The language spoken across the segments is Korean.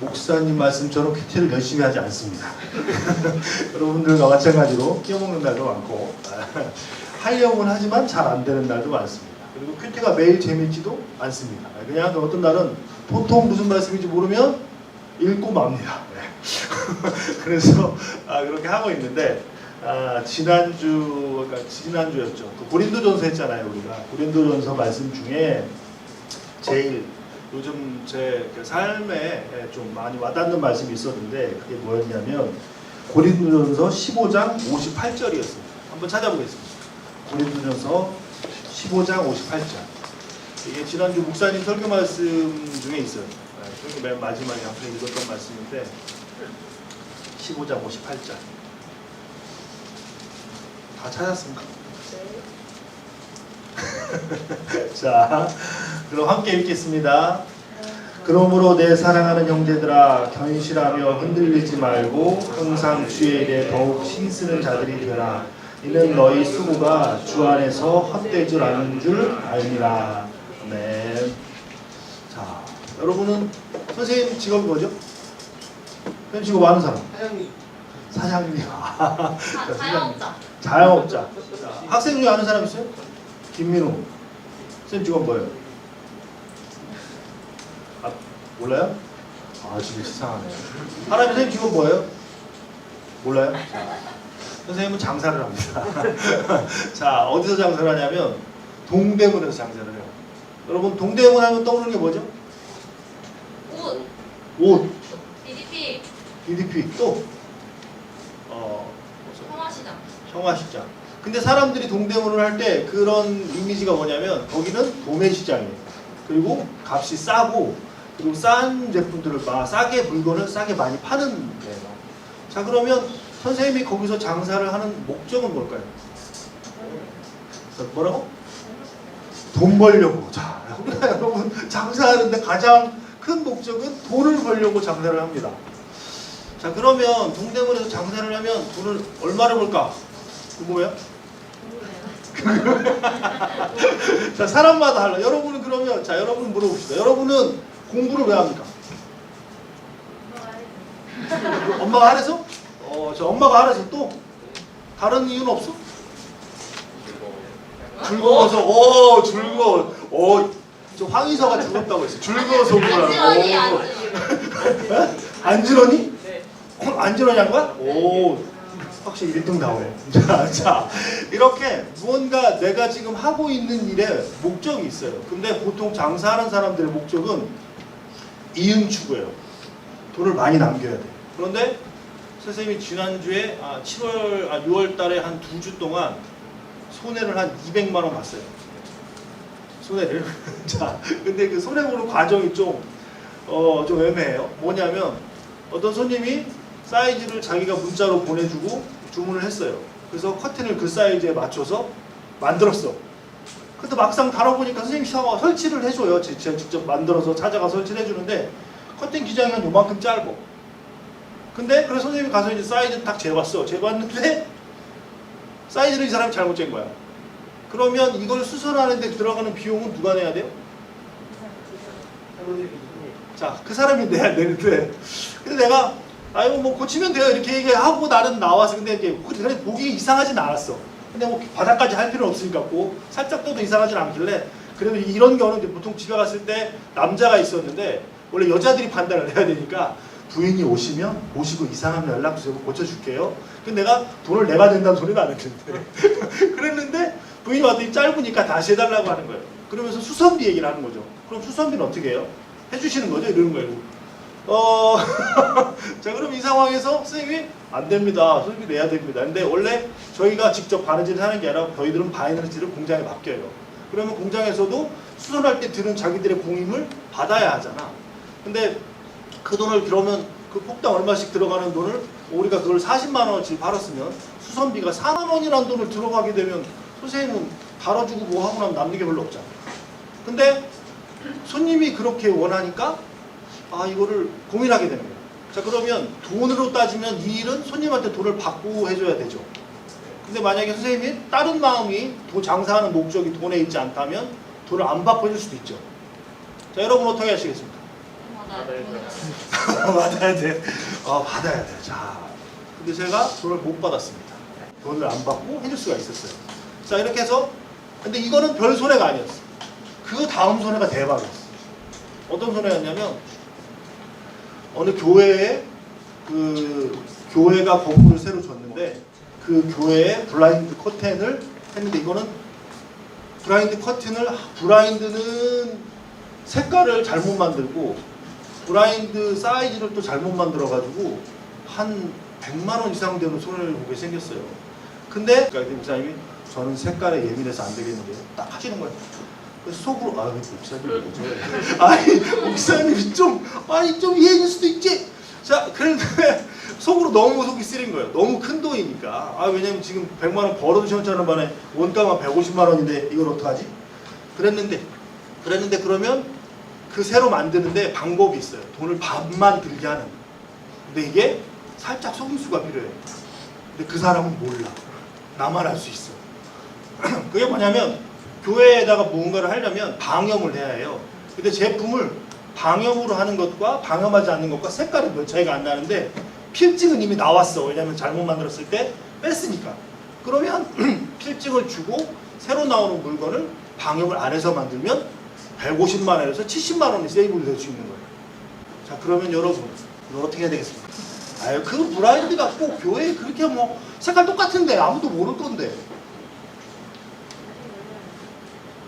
목사님 말씀처럼 큐티를 열심히 하지 않습니다. 여러분들과 마찬가지로 끼어먹는 날도 많고 하려고는 하지만 잘 안 되는 날도 많습니다. 그리고 큐티가 매일 재밌지도 않습니다. 그냥 어떤 날은 보통 무슨 말씀인지 모르면 읽고 맙니다. 네. 그래서 아, 그렇게 하고 있는데 아, 지난주 그러니까 지난주였죠. 그 고린도전서 했잖아요 우리가 고린도전서 말씀 중에 제일 요즘 제그 삶에 좀 많이 와닿는 말씀이 있었는데 그게 뭐였냐면 고린도전서 15장 58절이었습니다. 한번 찾아보겠습니다. 고린도전서 15장 58절. 이게 지난주 목사님 설교 말씀 중에 있어요. 네, 설교 맨 마지막에 앞에 읽었던 말씀인데 15장 58절. 다 찾았습니까? 자, 그럼 함께 읽겠습니다. 그러므로 내 사랑하는 형제들아 견실하며 흔들리지 말고 항상 주의 일에 더욱 힘쓰는 자들이 되라. 이는 너희 수고가 주 안에서 헛될 줄 아는 줄 알미라. 네. 자, 여러분은 선생님 직업이 뭐죠? 선생님 직업 아는 사람? 사장님 사장님. 자, 자영업자. 자영업자. 자, 학생 중에 아는 사람 있어요? 김민호. 선생님 직업 뭐예요? 아, 몰라요? 아, 지금 이상하네. 하나님 선생님 직업 뭐예요? 몰라요? 자, 선생님은 장사를 합니다. 자, 어디서 장사를 하냐면 동대문에서 장사를 해요. 여러분 동대문 하면 떠오르는 게 뭐죠? 옷, 옷, DDP, DDP 또 어, 성화시장. 청화시장. 근데 사람들이 동대문을 할 때 그런 이미지가 뭐냐면 거기는 도매시장이에요. 그리고 값이 싸고 그리고 싼 제품들을 막 싸게 물건을 싸게 많이 파는 데예요. 자 그러면 선생님이 거기서 장사를 하는 목적은 뭘까요? 자, 뭐라고? 돈 벌려고. 자, 우리가 여러분 장사하는데 가장 큰 목적은 돈을 벌려고 장사를 합니다. 자 그러면 동대문에서 장사를 하면 돈을 얼마를 벌까? 궁금해요? 자 사람마다 달라. 여러분은 그러면 자 여러분 물어봅시다. 여러분은 공부를 왜 합니까? 엄마가 하래서? 어 저 엄마가 하래서 또 다른 이유는 없어? 즐거워서 오 즐거워 오저 황희서가 죽었다고 했어. 즐거워서. 안지런이? 네 어, 안지런이 한 거야? 오, 확실히 1등 나오네. 자, 자, 이렇게 무언가 내가 지금 하고 있는 일에 목적이 있어요. 근데 보통 장사하는 사람들의 목적은 이윤 추구예요. 돈을 많이 남겨야 돼. 그런데 선생님이 지난주에 아, 7월, 아, 6월 달에 한 두 주 동안 손해를 한 200만 원 봤어요. 손해를. 자, 근데 그 손해 보는 과정이 좀, 어, 좀 애매해요. 뭐냐면 어떤 손님이 사이즈를 자기가 문자로 보내주고 주문을 했어요. 그래서 커튼을 그 사이즈에 맞춰서 만들었어. 근데 막상 달아보니까 선생님이 샤워 설치를 해줘요. 제- 제가 직접 만들어서 찾아가 설치를 해주는데 커튼 기장이 한 요만큼 짧아. 근데 그래서 선생님이 가서 이제 사이즈 딱 재봤어. 재봤는데 사이즈를 이 사람이 잘못 잰 거야. 그러면 이걸 수선하는데 들어가는 비용은 누가 내야 돼요? 자, 그 사람이 내야 되는데, 근데 내가, 아이고, 뭐, 고치면 돼요. 이렇게 얘기하고 나는 나와서, 근데 이제, 그래, 보기 이상하진 않았어. 근데 뭐, 바닥까지 할 필요는 없으니까, 고 살짝 떠도 이상하진 않길래, 그래도 이런 경우는 보통 집에 갔을 때 남자가 있었는데, 원래 여자들이 판단을 해야 되니까, 부인이 오시면, 오시고 이상하면 연락 주세요. 고쳐줄게요. 근데 내가 돈을 내가 낸다는 소리는 안 했는데. 그랬는데, 부인이 왔더니 짧으니까 다시 해달라고 하는 거예요. 그러면서 수선비 얘기를 하는 거죠. 그럼 수선비는 어떻게 해요? 해주시는 거죠? 이러는 거예요. 어, 자, 그럼 이 상황에서 선생님이 안 됩니다. 수선비 내야 됩니다. 근데 원래 저희가 직접 바느질을 하는 게 아니라 저희들은 바느질을 공장에 맡겨요. 그러면 공장에서도 수선할 때 드는 자기들의 공임을 받아야 하잖아. 근데 그 돈을 그러면 그 폭당 얼마씩 들어가는 돈을 우리가 그걸 40만 원어치 팔았으면 수선비가 4만 원이라는 돈을 들어가게 되면 선생님은 달아주고 뭐 하고 나면 남는 게 별로 없잖아. 근데 손님이 그렇게 원하니까 아 이거를 고민하게 되는 거예요. 자 그러면 돈으로 따지면 이 일은 손님한테 돈을 받고 해줘야 되죠. 근데 만약에 선생님이 다른 마음이 돈 장사하는 목적이 돈에 있지 않다면 돈을 안 받고 해줄 수도 있죠. 자 여러분 어떻게 하시겠습니까? 받아야 받아야 돼. 어, 받아야 돼. 자, 근데 제가 돈을 못 받았습니다. 돈을 안 받고 해줄 수가 있었어요. 자, 이렇게 해서 근데 이거는 별 손해가 아니었어. 그 다음 손해가 대박이었어. 어떤 손해였냐면 어느 교회에 그 교회가 건물을 새로 줬는데 그 교회에 블라인드 커튼을 했는데 이거는 블라인드 커튼을 블라인드는 색깔을 잘못 만들고 블라인드 사이즈를 또 잘못 만들어 가지고 한 100만 원 이상 되는 손해를 보게 생겼어요. 근데 그러니까 목사님이 저는 색깔에 예민해서 안 되겠는데 딱 하시는 거예요. 그래서 속으로 아 목사님 뭐죠? 아니 목사님이 좀 아니 좀 이해해 줄 수도 있지. 자 그런데 속으로 너무 속이 쓰린 거예요. 너무 큰 돈이니까. 아 왜냐면 지금 100만 원 벌어두셨다는 반에 원가가 150만 원인데 이걸 어떡하지? 그랬는데 그랬는데 그러면 그 새로 만드는데 방법이 있어요. 돈을 반만 들게 하는. 근데 이게 살짝 속임수가 필요해요. 근데 그 사람은 몰라. 나만 할수 있어. 그게 뭐냐면 교회에다가 무언가를 하려면 방염을 해야 해요. 근데 제품을 방염으로 하는 것과 방염하지 않는 것과 색깔은 별 차이가 안 나는데 필증은 이미 나왔어. 왜냐면 잘못 만들었을 때 뺐으니까. 그러면 필증을 주고 새로 나오는 물건을 방염을 안 해서 만들면 150만 원에서 70만 원이 세이브를 낼 수 있는 거예요. 자 그러면 여러분 이거 어떻게 해야 되겠습니까? 아유 그 브라인드가 꼭 교회에 그렇게 뭐 색깔 똑같은데 아무도 모를 건데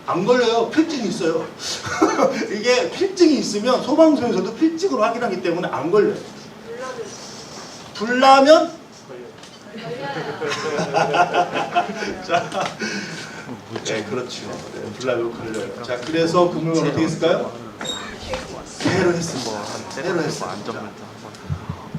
안 걸려요. 필증이 있어요. 이게 필증이 있으면 소방서에서도 필증으로 확인하기 때문에 안 걸려요. 불나면 자, 네, 그렇죠. 네, 불나면 걸려요. 자, 그래서 그 물건 어떻게 했을까요? 새로 했습니다. 새로 했습니다.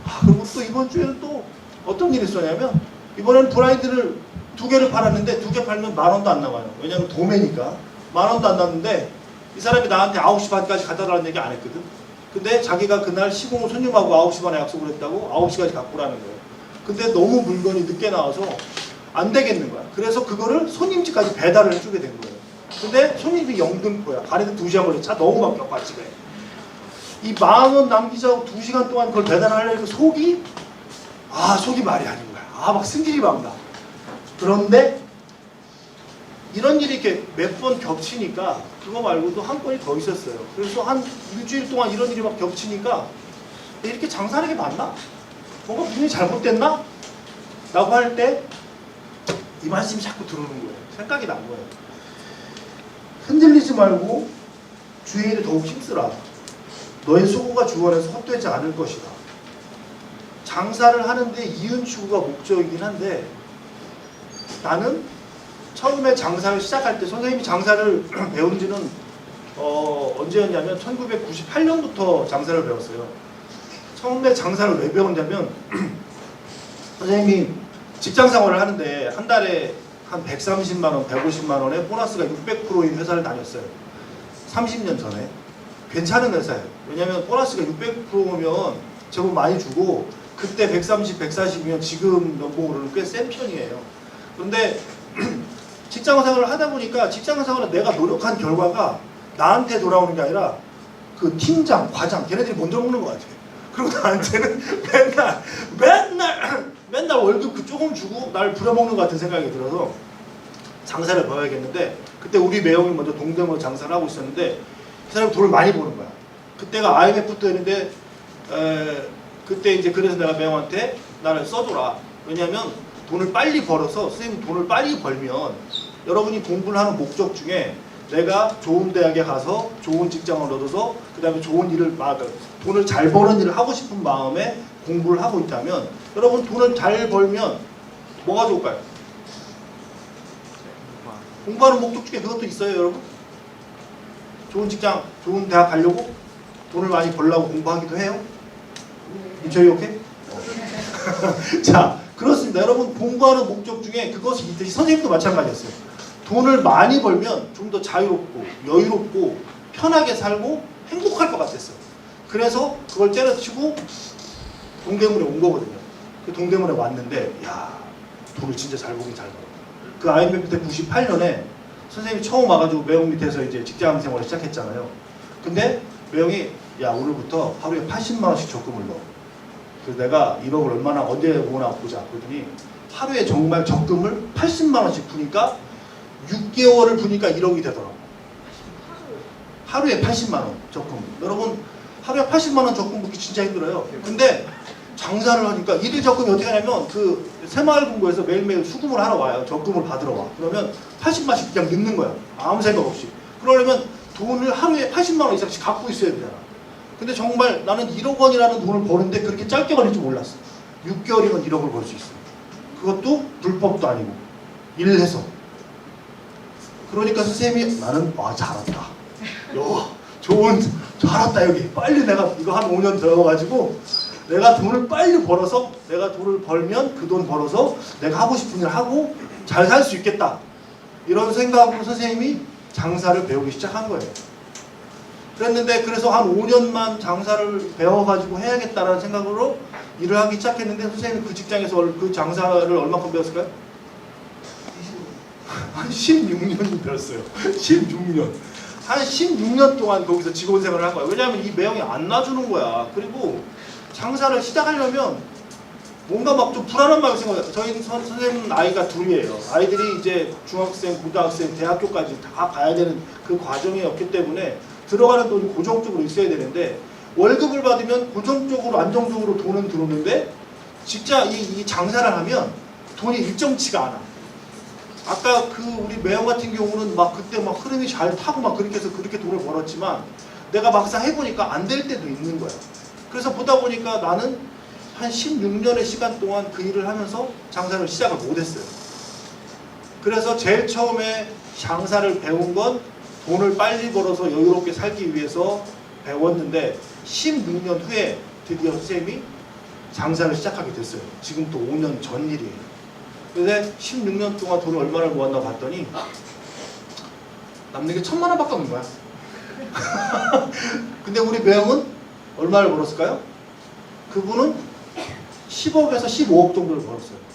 아, 그리고 또 이번 주에는 또 어떤 일이 있었냐면 이번에는 브라이드를 두 개를 팔았는데 두 개 팔면 만 원도 안 나와요. 왜냐면 도매니까 만 원도 안 났는데 이 사람이 나한테 9시 반까지 갖다 달라는 얘기 안 했거든. 근데 자기가 그날 시공 손님하고 9시 반에 약속을 했다고 9시까지 갖고 오라는 거예요. 근데 너무 물건이 늦게 나와서 안 되겠는 거야. 그래서 그거를 손님 집까지 배달을 해주게 된 거예요. 근데 손님이 영등포야. 가는데 두 시간 걸려. 차 너무 막혀 집에. 이 만 원 남기자고 두 시간 동안 그걸 배달하려니까 속이 아 속이 말이 아닌 거야. 아 막 승질이 막 나. 그런데 이런 일이 이렇게 몇 번 겹치니까 그거 말고도 한 건이 더 있었어요. 그래서 한 일주일 동안 이런 일이 막 겹치니까 이렇게 장사하는 게 맞나? 뭔가 분명히 잘못됐나? 라고 할 때 이 말씀이 자꾸 들어오는 거예요. 생각이 난 거예요. 흔들리지 말고 주의 일에 더욱 힘쓰라. 너의 수고가 주 안에서 헛되지 않을 것이다. 장사를 하는데 이윤 추구가 목적이긴 한데 나는 처음에 장사를 시작할 때 선생님이 장사를 배운 지는 어, 언제였냐면 1998년부터 장사를 배웠어요. 처음에 장사를 왜 배웠냐면 선생님이 직장 생활을 하는데 한 달에 한 130만 원, 150만 원에 보너스가 600%인 회사를 다녔어요. 30년 전에. 괜찮은 회사예요. 왜냐면 보너스가 600%면 제법 많이 주고 그때 130, 140이면 지금 연봉으로는 꽤 센 편이에요. 그런데 직장 생활을 하다 보니까 직장 생활은 내가 노력한 결과가 나한테 돌아오는 게 아니라 그 팀장, 과장 걔네들이 먼저 먹는 것 같아요. 그리고 나한테는 맨날 맨날 맨날 월급 그 조금 주고 날 부려먹는 것 같은 생각이 들어서 장사를 봐야겠는데 그때 우리 매형이 먼저 동대문으로 장사를 하고 있었는데 그 사람이 돈을 많이 버는 거야. 그때가 IMF 때였는데 에, 그때 이제 그래서 내가 매형한테 나를 써줘라. 왜냐면 돈을 빨리 벌어서 선생님 돈을 빨리 벌면 여러분이 공부를 하는 목적 중에 내가 좋은 대학에 가서 좋은 직장을 얻어서 그 다음에 좋은 일을 막 돈을 잘 버는 일을 하고 싶은 마음에 공부를 하고 있다면 여러분 돈을 잘 벌면 뭐가 좋을까요? 공부하는 목적 중에 그것도 있어요 여러분? 좋은 직장, 좋은 대학 가려고 돈을 많이 벌려고 공부하기도 해요? 저희 오케이? 자 그렇습니다. 여러분 공부하는 목적 중에 그것이 있듯이 선생님도 마찬가지였어요. 돈을 많이 벌면 좀 더 자유롭고 여유롭고 편하게 살고 행복할 것 같았어요. 그래서 그걸 때려치고 동대문에 온 거거든요. 그 동대문에 왔는데 야 돈을 진짜 잘 벌긴 잘 벌어. 그 IMF 때 98년에 선생님이 처음 와가지고 매형 밑에서 이제 직장 생활을 시작했잖아요. 근데 매형이 야 오늘부터 하루에 80만 원씩 적금을 넣어. 그래서 내가 1억을 얼마나 언제 모으나 보자. 그랬더니 하루에 정말 적금을 80만 원씩 푸니까 6개월을 푸니까 1억이 되더라고. 하루에 80만 원 적금. 여러분 하루에 80만 원 적금 붓기 진짜 힘들어요. 근데 장사를 하니까 일일 적금이 어떻게 하냐면 그 새마을금고에서 매일매일 수금을 하러 와요. 적금을 받으러 와. 그러면 80만씩 그냥 넣는 거야. 아무 생각 없이. 그러려면 돈을 하루에 80만 원 이상씩 갖고 있어야 되잖아. 근데 정말 나는 1억 원이라는 돈을 버는데 그렇게 짧게 걸릴 줄 몰랐어. 6개월이면 1억을 벌 수 있어. 그것도 불법도 아니고 일해서. 그러니까 선생님이 나는 아 잘한다. 요 좋은 잘한다 여기 빨리 내가 이거 한 5년 들어가지고 내가 돈을 빨리 벌어서 내가 돈을 벌면 그 돈 벌어서 내가 하고 싶은 일 하고 잘 살 수 있겠다 이런 생각으로 선생님이 장사를 배우기 시작한 거예요. 그랬는데 그래서 한 5년만 장사를 배워가지고 해야겠다라는 생각으로 일을 하기 시작했는데 선생님이 그 직장에서 얼- 그 장사를 얼마큼 배웠을까요? 한 16년 배웠어요. 16년. 한 16년 동안 거기서 직원 생활을 한 거야. 왜냐하면 이 매형이 안 놔주는 거야. 그리고 장사를 시작하려면 뭔가 막 좀 불안한 마음이 생겨요. 저희 선, 선생님 아이가 둘이에요. 아이들이 이제 중학생, 고등학생, 대학교까지 다 가야 되는 그 과정이었기 때문에 들어가는 돈이 고정적으로 있어야 되는데 월급을 받으면 고정적으로 안정적으로 돈은 들어오는데 진짜 이, 이 장사를 하면 돈이 일정치가 않아. 아까 그 우리 매형 같은 경우는 막 그때 막 흐름이 잘 타고 막 그렇게 해서 그렇게 돈을 벌었지만 내가 막상 해보니까 안 될 때도 있는 거야. 그래서 보다 보니까 나는 한 16년의 시간 동안 그 일을 하면서 장사를 시작을 못했어요. 그래서 제일 처음에 장사를 배운 건 돈을 빨리 벌어서 여유롭게 살기 위해서 배웠는데 16년 후에 드디어 선생님이 장사를 시작하게 됐어요. 지금 또 5년 전 일이에요. 근데 16년 동안 돈을 얼마나 모았나 봤더니 남는 게 천만 원밖에 없는 거야. 근데 우리 매형은 얼마를 벌었을까요? 그분은 10억에서 15억 정도를 벌었어요.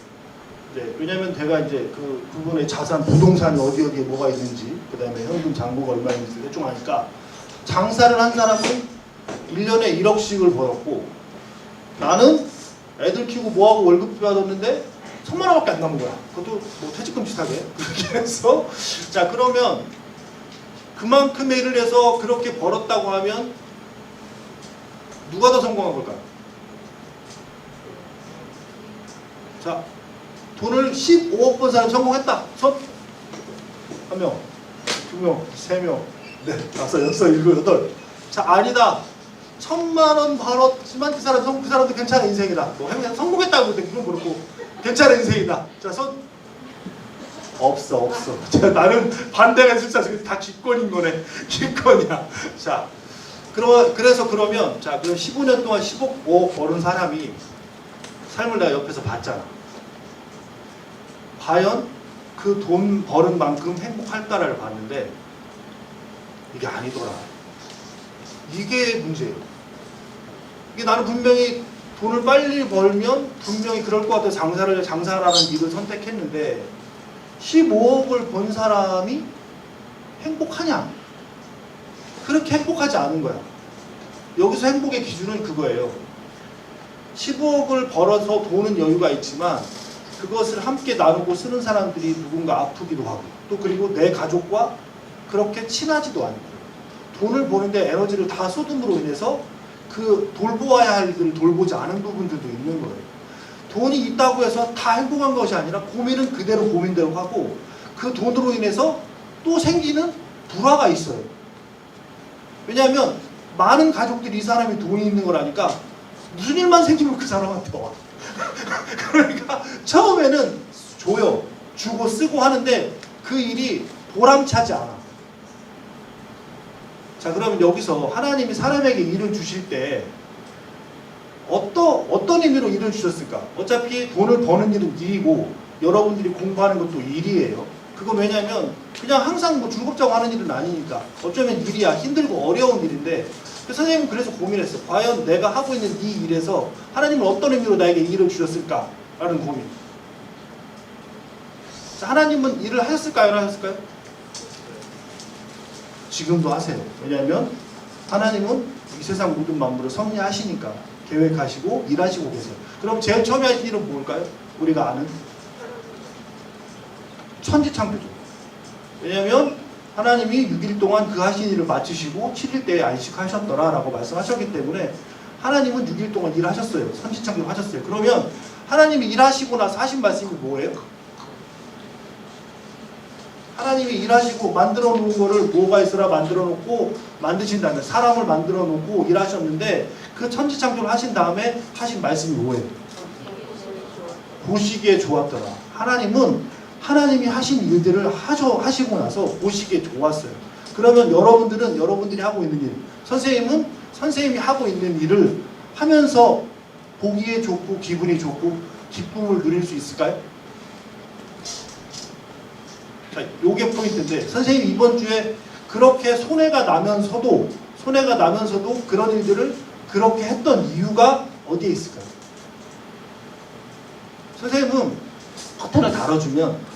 네, 왜냐면 제가 이제 그 그분의 자산, 부동산이 어디 어디에 뭐가 있는지, 그 다음에 현금 잔고가 얼마 있는지 대충 아니까 장사를 한 사람은 1년에 1억씩을 벌었고 나는 애들 키우고 뭐하고 월급 받았는데 천만 원밖에 안 남은 거야. 그것도 뭐 퇴직금 비슷하게 그렇게 해서 자 그러면 그만큼의 일을 해서 그렇게 벌었다고 하면 누가 더 성공한 걸까요? 자 돈을 15억 번 사람 성공했다. 손. 한 명, 두 명, 세 명, 넷, 다섯, 여섯, 일곱, 여덟. 자 아니다. 천만 원 벌었지만 그 사람 성- 그 사람도 괜찮은 인생이다. 뭐 그냥 성공했다고 그때 그건 그렇고 괜찮은 인생이다. 자 손. 없어 없어. 자, 나는 반대가 진짜 다 기권인 거네. 기권이야. 자 그러, 그래서 그러면 자 그럼 15년 동안 10억 5억 버는 사람이 삶을 내가 옆에서 봤잖아. 과연 그 돈 버는 만큼 행복할까를 봤는데 이게 아니더라. 이게 문제예요. 이게 나는 분명히 돈을 빨리 벌면 분명히 그럴 것 같아 장사를 장사라는 일을 선택했는데 15억을 번 사람이 행복하냐? 그렇게 행복하지 않은 거야. 여기서 행복의 기준은 그거예요. 15억을 벌어서 돈은 여유가 있지만 그것을 함께 나누고 쓰는 사람들이 누군가 아프기도 하고 또 그리고 내 가족과 그렇게 친하지도 않고 돈을 버는데 에너지를 다 쏟음으로 인해서 그 돌보아야 할 일들을 돌보지 않은 부분들도 있는 거예요. 돈이 있다고 해서 다 행복한 것이 아니라 고민은 그대로 고민대로 하고 그 돈으로 인해서 또 생기는 불화가 있어요. 왜냐하면 많은 가족들이 이 사람이 돈이 있는 걸 아니까 무슨 일만 생기면 그 사람한테 와. 그러니까 처음에는 줘요. 주고 쓰고 하는데 그 일이 보람차지 않아. 자, 그러면 여기서 하나님이 사람에게 일을 주실 때 어떤 어떤 의미로 일을 주셨을까? 어차피 돈을 버는 일은 일이고 여러분들이 공부하는 것도 일이에요. 그건 왜냐면 그냥 항상 뭐 즐겁자고 하는 일은 아니니까 어쩌면 일이야 힘들고 어려운 일인데 그 선생님은 그래서 고민했어요. 과연 내가 하고 있는 이 일에서 하나님은 어떤 의미로 나에게 일을 주셨을까라는 고민. 자, 하나님은 일을 하셨을까요? 안 하셨을까요? 지금도 하세요. 왜냐하면 하나님은 이 세상 모든 만물을 섭리하시니까 계획하시고 일하시고 계세요. 그럼 제일 처음에 하신 일은 뭘까요? 우리가 아는 천지창조죠. 왜냐하면 하나님이 6일 동안 그 하신 일을 마치시고 7일 때에 안식하셨더라라고 말씀하셨기 때문에 하나님은 6일 동안 일하셨어요. 천지창조 하셨어요. 그러면 하나님이 일하시고 나서 하신 말씀이 뭐예요? 하나님이 일하시고 만들어 놓은 거를 뭐가 있어라 만들어 놓고 만드신다면 사람을 만들어 놓고 일하셨는데 그 천지창조를 하신 다음에 하신 말씀이 뭐예요? 보시기에 좋았더라. 하나님은 하나님이 하신 일들을 하셔, 하시고 나서 보시기에 좋았어요. 그러면 여러분들은 여러분들이 하고 있는 일, 선생님은 선생님이 하고 있는 일을 하면서 보기에 좋고 기분이 좋고 기쁨을 누릴 수 있을까요? 자, 요게 포인트인데 선생님이 이번 주에 그렇게 손해가 나면서도 손해가 나면서도 그런 일들을 그렇게 했던 이유가 어디에 있을까요? 선생님은 커튼을 달아주면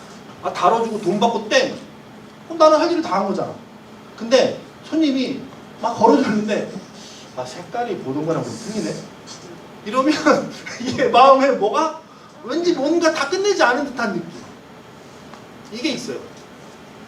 아 달아주고 돈 받고 땡. 그럼 나는 할 일을 다 한 거잖아. 근데 손님이 막 걸어줬는데 아 색깔이 보던 거랑 좀 틀리네? 이러면 이게 마음에 뭐가? 왠지 뭔가 다 끝내지 않은 듯한 느낌. 이게 있어요.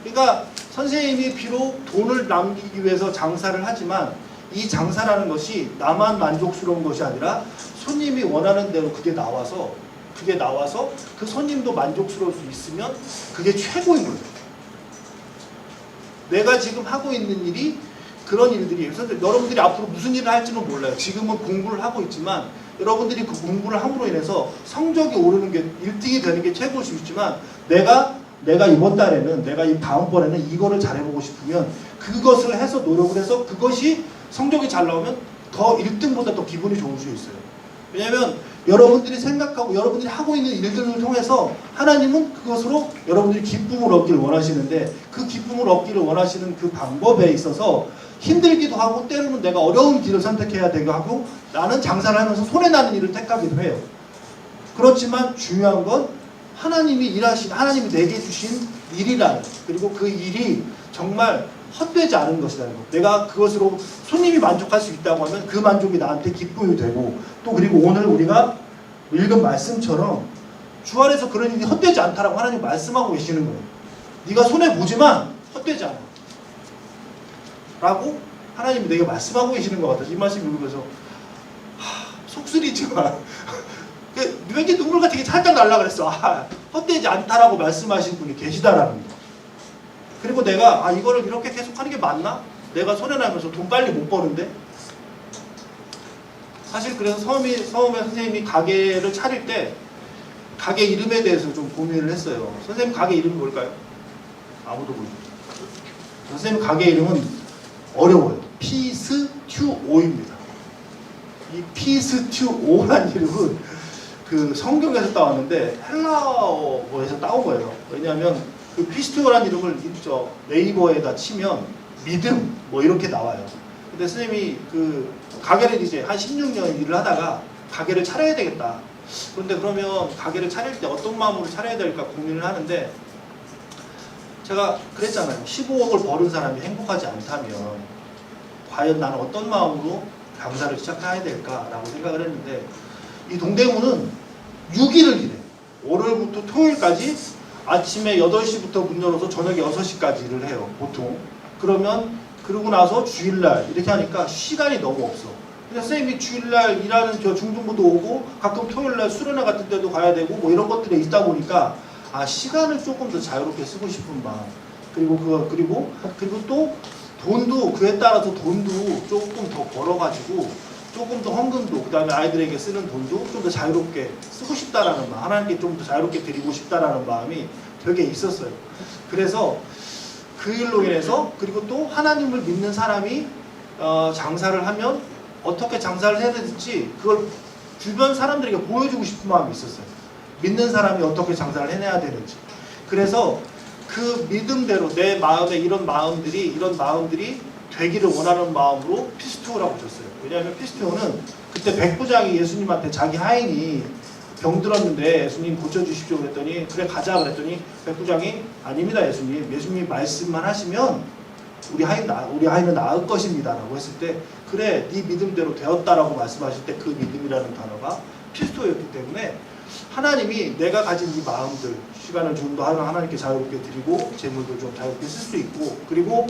그러니까 선생님이 비록 돈을 남기기 위해서 장사를 하지만 이 장사라는 것이 나만 만족스러운 것이 아니라 손님이 원하는 대로 그게 나와서 그게 나와서 그 손님도 만족스러울 수 있으면 그게 최고인 거예요. 내가 지금 하고 있는 일이 그런 일들이에요. 그래서 여러분들이 앞으로 무슨 일을 할지는 몰라요. 지금은 공부를 하고 있지만 여러분들이 그 공부를 함으로 인해서 성적이 오르는 게 1등이 되는 게 최고일 수 있지만 내가 내가 이번 달에는 내가 이 다음번에는 이거를 잘해보고 싶으면 그것을 해서 노력을 해서 그것이 성적이 잘 나오면 더 1등보다 더 기분이 좋을 수 있어요. 왜냐하면 여러분들이 생각하고 여러분들이 하고 있는 일들을 통해서 하나님은 그것으로 여러분들이 기쁨을 얻기를 원하시는데 그 기쁨을 얻기를 원하시는 그 방법에 있어서 힘들기도 하고 때로는 내가 어려운 길을 선택해야 되기도 하고 나는 장사를 하면서 손해나는 일을 택하기도 해요. 그렇지만 중요한 건 하나님이 일하신 하나님이 내게 주신 일이라는 그리고 그 일이 정말 헛되지 않은 것이라는 것. 내가 그것으로 손님이 만족할 수 있다고 하면 그 만족이 나한테 기쁨이 되고 또 그리고 오늘 우리가 읽은 말씀처럼 주 안에서 그런 일이 헛되지 않다라고 하나님 말씀하고 계시는 거예요. 네가 손해 보지만 헛되지 않아. 라고 하나님이 내게 말씀하고 계시는 것 같아요. 이 말씀 읽으면서 하, 속쓰리지만 그 왠지 눈물 같은 게 살짝 날라 그랬어. 아, 헛되지 않다라고 말씀하신 분이 계시다라는 거. 그리고 내가 아 이거를 이렇게 계속 하는 게 맞나? 내가 손해 나면서 돈 빨리 못 버는데. 사실 그래서 처음에 처음에 선생님이 가게를 차릴 때 가게 이름에 대해서 좀 고민을 했어요. 선생님 가게 이름이 뭘까요? 아무도 모르죠. 선생님 가게 이름은 어려워요. 피스튜오입니다. 이 피스튜오라는 이름은 그 성경에서 따왔는데 헬라어에서 따온 거예요. 왜냐하면 그 피스튜오라는 이름을 저 네이버에다 치면 믿음 뭐 이렇게 나와요. 근데 선생님이 그 가게를 이제 한 16년 일을 하다가 가게를 차려야 되겠다. 그런데 그러면 가게를 차릴 때 어떤 마음으로 차려야 될까 고민을 하는데 제가 그랬잖아요. 15억을 버는 사람이 행복하지 않다면 과연 나는 어떤 마음으로 강사를 시작해야 될까라고 생각을 했는데 이 동대문은 6일을 일해. 월요일부터 토요일까지 아침에 8시부터 문 열어서 저녁 6시까지 일을 해요. 보통. 그러면 그러고 나서 주일날 이렇게 하니까 시간이 너무 없어. 근데 선생님이 주일날 일하는 저 중등부도 오고 가끔 토요일날 수련회 같은 데도 가야 되고 뭐 이런 것들에 있다 보니까 아 시간을 조금 더 자유롭게 쓰고 싶은 마음 그리고 그 그리고 그리고 또 돈도 그에 따라서 돈도 조금 더 벌어가지고 조금 더 헌금도 그다음에 아이들에게 쓰는 돈도 좀 더 자유롭게 쓰고 싶다라는 마음 하나님께 좀 더 자유롭게 드리고 싶다라는 마음이 되게 있었어요. 그래서 그 일로 인해서 그리고 또 하나님을 믿는 사람이 어, 장사를 하면 어떻게 장사를 해야 될지 그걸 주변 사람들에게 보여주고 싶은 마음이 있었어요. 믿는 사람이 어떻게 장사를 해내야 되는지. 그래서 그 믿음대로 내 마음에 이런 마음들이 이런 마음들이 되기를 원하는 마음으로 피스토라고 줬어요. 왜냐하면 피스토는 그때 백부장이 예수님한테 자기 하인이 병들었는데 예수님 고쳐주십시오 그랬더니 그래 가자 그랬더니 백부장이 아닙니다 예수님. 예수님 말씀만 하시면 우리 아이 나 우리 아이는 나을 것입니다라고 했을 때 그래 네 믿음대로 되었다라고 말씀하실 때 그 믿음이라는 단어가 필수였기 때문에 하나님이 내가 가진 이 마음들 시간을 좀 더 하나님께 자유롭게 드리고 재물도 좀 자유롭게 쓸 수 있고 그리고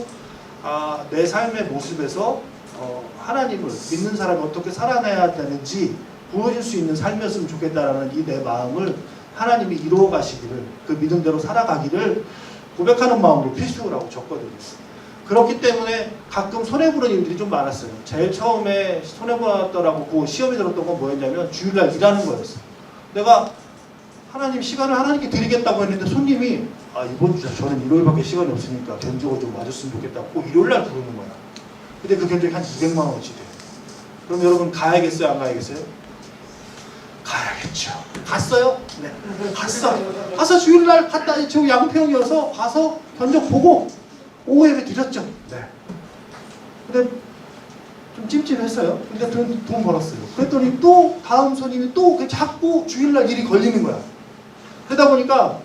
아, 내 삶의 모습에서 어, 하나님을 믿는 사람이 어떻게 살아내야 되는지 보여줄 수 있는 삶이었으면 좋겠다라는 이 내 마음을 하나님이 이루어 가시기를 그 믿음대로 살아가기를 고백하는 마음으로 필수라고 적거든요. 그렇기 때문에 가끔 손해보는 일들이 좀 많았어요. 제일 처음에 손해보았더라고 그 시험이 들었던 건 뭐였냐면 주일날 일하는 거였어. 내가 하나님 시간을 하나님께 드리겠다고 했는데 손님이 아 이번 주 저는 일요일밖에 시간이 없으니까 견적을 좀 맞았으면 좋겠다고 꼭 일요일날 부르는 거야. 근데 그 견적이 한 200만 원어치 돼. 그럼 여러분 가야겠어요? 안 가야겠어요? 가야겠죠. 갔어요? 네. 갔어. 가서 주일날 갔다 저 양평이어서 가서 견적 보고 오후 예배 드렸죠. 네. 근데 좀 찜찜했어요. 근데 돈, 돈 벌었어요. 그랬더니 또 다음 손님이 또그 자꾸 주일날 일이 걸리는 거야. 그러다 보니까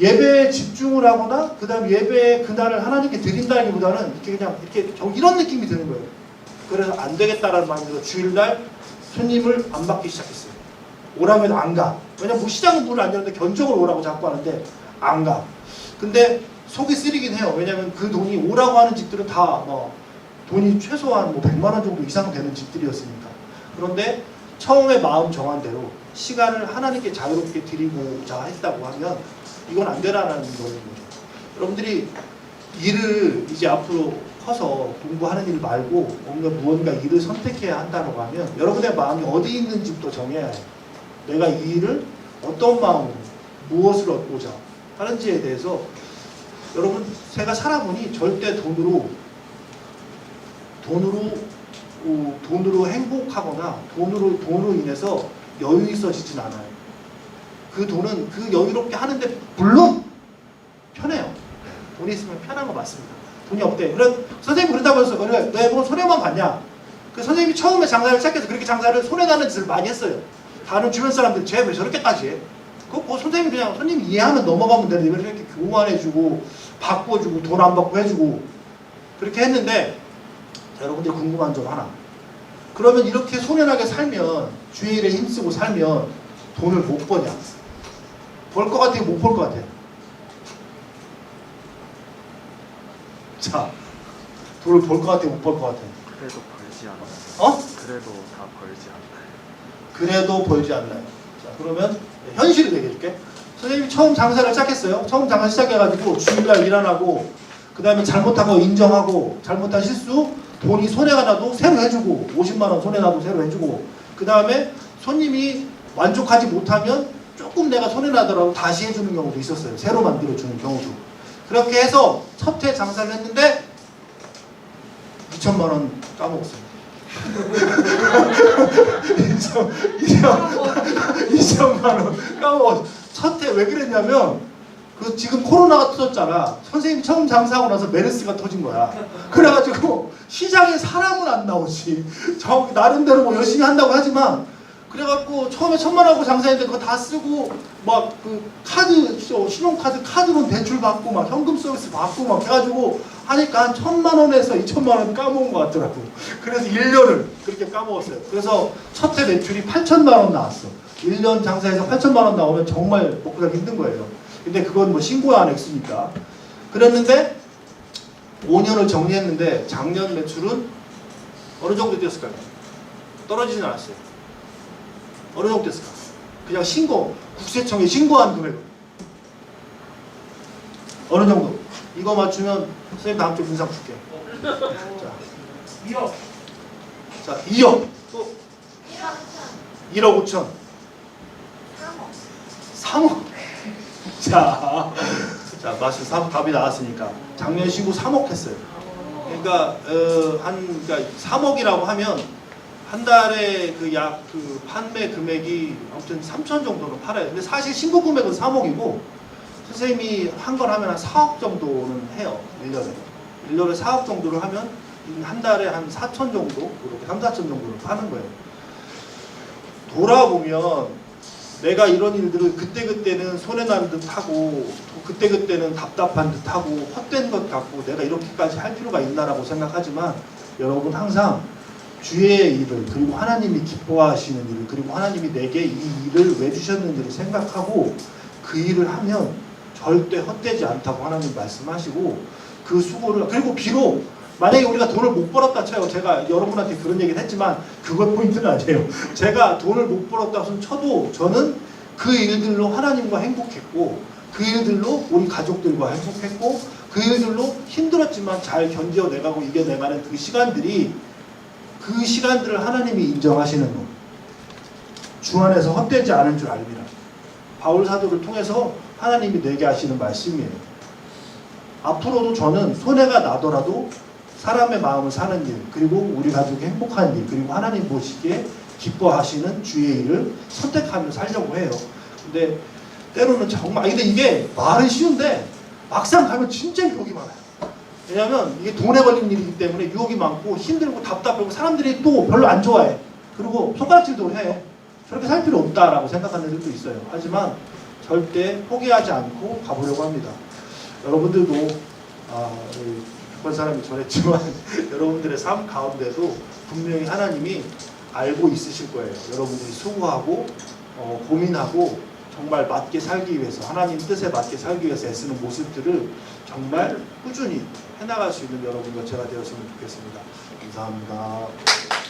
예배에 집중을 하거나 그 다음 예배에 그날을 하나님께 드린다기보다는 이렇게 그냥 이렇게 저 이런 느낌이 드는 거예요. 그래서 안 되겠다라는 마음으로 주일날 손님을 안 받기 시작했어요. 오라면 안 가. 왜냐면 뭐 시장은 문을 안 여는데 견적을 오라고 자꾸 하는데 안 가. 근데 속이 쓰리긴 해요. 왜냐면 그 돈이 오라고 하는 집들은 다 뭐 돈이 최소한 뭐 100만 원 정도 이상 되는 집들이었으니까. 그런데 처음에 마음 정한 대로 시간을 하나님께 자유롭게 드리고자 했다고 하면 이건 안 되라는 거죠. 여러분들이 일을 이제 앞으로 커서 공부하는 일 말고 뭔가 무언가 일을 선택해야 한다고 하면 여러분의 마음이 어디 있는지부터 정해야 해요. 내가 이 일을 어떤 마음으로 무엇을 얻고자 하는지에 대해서 여러분 제가 살아보니 절대 돈으로 돈으로 어, 돈으로 행복하거나 돈으로 돈으로 인해서 여유 있어지진 않아요. 그 돈은 그 여유롭게 하는데 물론 편해요. 돈이 있으면 편한 거 맞습니다. 돈이 없대. 그런 선생님 그런다고 해서 그래 왜뭐 손해만 봤냐? 그 선생님이 처음에 장사를 시작해서 그렇게 장사를 손해 나는 짓을 많이 했어요. 다른 주변 사람들 쟤 왜 저렇게까지 해? 그거 뭐 선생님 그냥 손님 이해하면 넘어가면 되는데 왜 이렇게 교환해주고 바꿔주고 돈 안 받고 해주고 그렇게 했는데 자, 여러분들 궁금한 점 하나. 그러면 이렇게 소년하게 살면 주일에 힘쓰고 살면 돈을 못 버냐? 벌 것 같아요? 못 벌 것 같아요? 자, 돈을 벌 것 같아요? 못 벌 것 같아요? 그래도 벌지 않아요. 어? 그래도 다 벌지 않아요. 그래도 벌지 않나요? 자, 그러면 현실을 얘기해 줄게. 선생님이 처음 장사를 시작했어요. 처음 장사 시작해가지고 주일날 일 안 하고, 그 다음에 잘못한 거 인정하고, 잘못한 실수, 돈이 손해가 나도 새로 해주고, 50만원 손해 나도 새로 해주고, 그 다음에 손님이 만족하지 못하면 조금 내가 손해 나더라도 다시 해주는 경우도 있었어요. 새로 만들어주는 경우도. 그렇게 해서 첫해 장사를 했는데, 2천만 원 까먹었어요. 2천, 2천, 2천만 원 까먹어. 첫해 왜 그랬냐면 그 지금 코로나가 터졌잖아. 선생님이 처음 장사하고 나서 메르스가 터진 거야. 그래가지고 시장에 사람은 안 나오지. 저 나름대로 뭐 열심히 한다고 하지만 그래갖고 처음에 천만 원하고 장사했는데 그거 다 쓰고 막 그 카드 저 신용카드 카드론 대출 받고 막 현금 서비스 받고 막 해가지고 하니까 한 천만 원에서 이천만 원 까먹은 것 같더라고. 그래서 1년을 그렇게 까먹었어요. 그래서 첫 해 매출이 8천만 원 나왔어. 1년 장사해서 8천만 원 나오면 정말 먹고 살기 힘든 거예요. 근데 그건 뭐 신고 안 했으니까. 그랬는데 5년을 정리했는데 작년 매출은 어느 정도 뛰었을까요? 떨어지진 않았어요. 어느 정도 됐을까? 그냥 신고, 국세청에 신고한 금액. 어느 정도? 이거 맞추면 선생님 다음 주에 문상 줄게. 자, 2억. 자, 2억. 또 1억 5천. 3억. 자, 자, 마시 3 답이 나왔으니까 작년 신고 3억 했어요. 그러니까 어, 한 그러니까 3억이라고 하면 한 달에 그 약 그 판매 금액이 아무튼 3천 정도로 팔아요. 근데 사실 신고 금액은 3억이고 선생님이 한 걸 하면 한 4억 정도는 해요. 1년에. 1년에 4억 정도를 하면 한 달에 한 4천 정도, 이렇게 3, 4천 정도를 파는 거예요. 돌아보면 내가 이런 일들을 그때그때는 손해나는 듯 하고 또 그때그때는 답답한 듯 하고 헛된 것 같고 내가 이렇게까지 할 필요가 있나라고 생각하지만 여러분 항상 주의 일을 그리고 하나님이 기뻐하시는 일을 그리고 하나님이 내게 이 일을 왜 주셨는지를 생각하고 그 일을 하면 절대 헛되지 않다고 하나님 말씀하시고 그 수고를 그리고 비록 만약에 우리가 돈을 못 벌었다 쳐요. 제가 여러분한테 그런 얘기를 했지만 그것 포인트는 아니에요. 제가 돈을 못 벌었다 손 쳐도 저는 그 일들로 하나님과 행복했고 그 일들로 우리 가족들과 행복했고 그 일들로 힘들었지만 잘 견뎌내가고 이겨내가는 그 시간들이 그 시간들을 하나님이 인정하시는 것. 주 안에서 헛되지 않은 줄 알미라. 바울 사도를 통해서 하나님이 내게 하시는 말씀이에요. 앞으로도 저는 손해가 나더라도 사람의 마음을 사는 일, 그리고 우리 가족이 행복한 일, 그리고 하나님 보시기에 기뻐하시는 주의 일을 선택하며 살려고 해요. 근데 때로는 정말, 근데 이게 말은 쉬운데 막상 가면 진짜 유혹이 많아요. 왜냐하면 이게 돈에 걸린 일이기 때문에 유혹이 많고 힘들고 답답하고 사람들이 또 별로 안 좋아해. 그리고 손가락질도 해. 저렇게 살 필요 없다라고 생각하는 애들도 있어요. 하지만 절대 포기하지 않고 가보려고 합니다. 여러분들도 아, 번 사람이 전했지만 여러분들의 삶 가운데도 분명히 하나님이 알고 있으실 거예요. 여러분들이 수고하고 어, 고민하고 정말 맞게 살기 위해서 하나님 뜻에 맞게 살기 위해서 애쓰는 모습들을 정말 꾸준히 해나갈 수 있는 여러분과 제가 되었으면 좋겠습니다. 감사합니다.